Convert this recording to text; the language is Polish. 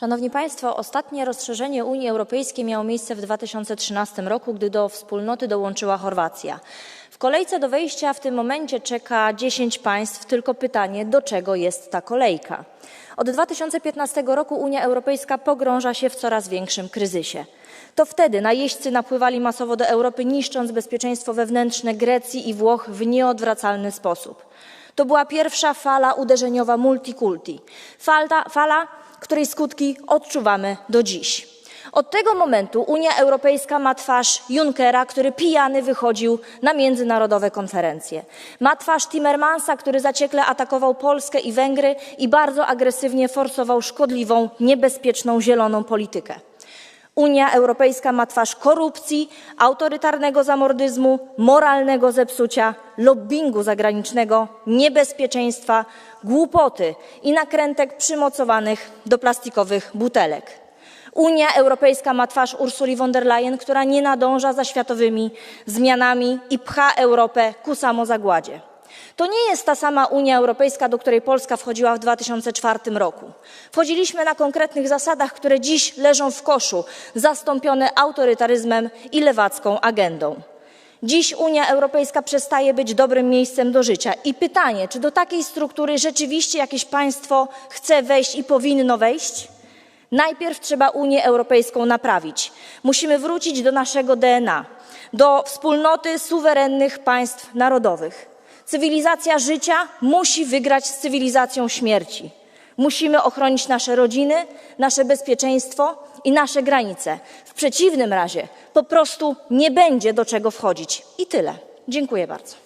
Szanowni Państwo, ostatnie rozszerzenie Unii Europejskiej miało miejsce w 2013 roku, gdy do wspólnoty dołączyła Chorwacja. W kolejce do wejścia w tym momencie czeka 10 państw, tylko pytanie, do czego jest ta kolejka? Od 2015 roku Unia Europejska pogrąża się w coraz większym kryzysie. To wtedy najeźdźcy napływali masowo do Europy, niszcząc bezpieczeństwo wewnętrzne Grecji i Włoch w nieodwracalny sposób. To była pierwsza fala uderzeniowa multikulti. Fala, fala, której skutki odczuwamy do dziś. Od tego momentu Unia Europejska ma twarz Junckera, który pijany wychodził na międzynarodowe konferencje. Ma twarz Timmermansa, który zaciekle atakował Polskę i Węgry i bardzo agresywnie forsował szkodliwą, niebezpieczną zieloną politykę. Unia Europejska ma twarz korupcji, autorytarnego zamordyzmu, moralnego zepsucia, lobbingu zagranicznego, niebezpieczeństwa, głupoty i nakrętek przymocowanych do plastikowych butelek. Unia Europejska ma twarz Ursuli von der Leyen, która nie nadąża za światowymi zmianami i pcha Europę ku samozagładzie. To nie jest ta sama Unia Europejska, do której Polska wchodziła w 2004 roku. Wchodziliśmy na konkretnych zasadach, które dziś leżą w koszu, zastąpione autorytaryzmem i lewacką agendą. Dziś Unia Europejska przestaje być dobrym miejscem do życia. I pytanie, czy do takiej struktury rzeczywiście jakieś państwo chce wejść i powinno wejść? Najpierw trzeba Unię Europejską naprawić. Musimy wrócić do naszego DNA, do wspólnoty suwerennych państw narodowych. Cywilizacja życia musi wygrać z cywilizacją śmierci. Musimy ochronić nasze rodziny, nasze bezpieczeństwo i nasze granice. W przeciwnym razie po prostu nie będzie do czego wchodzić. I tyle. Dziękuję bardzo.